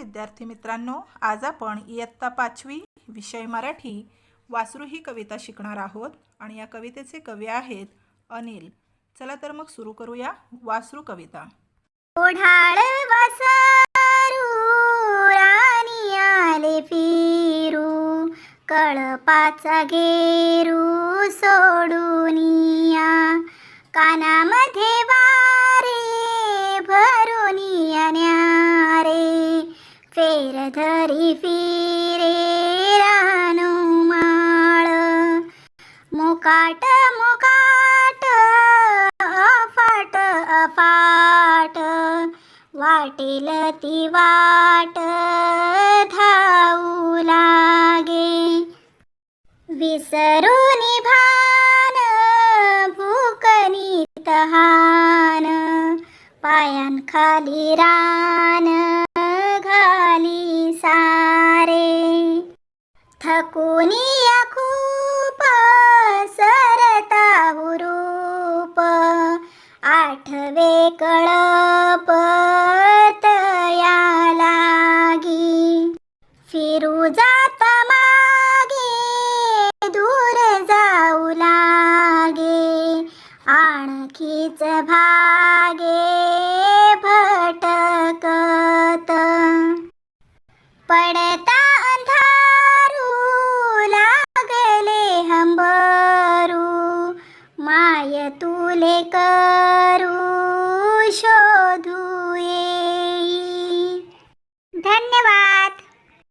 विद्यार्थी मित्रांनो आज आपण इयत्ता पाचवी विषय मराठी वासरू ही कविता शिकणार आहोत आणि या कवितेचे कवी आहेत अनिल. चला तर मग सुरू करूया वासरू कविता. राणी आले फिरू कळपाचा घेरू सोडूनिया कानाम फेर धरी फिरे रानू माळ. मुकाट मुकाट अफाट अफाट. वाटेल ती वाट धावू लागे. विसरून भान भूकनी तहान पायांखाली रान. हकुनिया खूप सरता हुरूप आठवे कळप तया लागी. फिरू जाता मागे दूर जाऊ लागे. आणखीच भागे भटकत. पडता तुले करू शोधू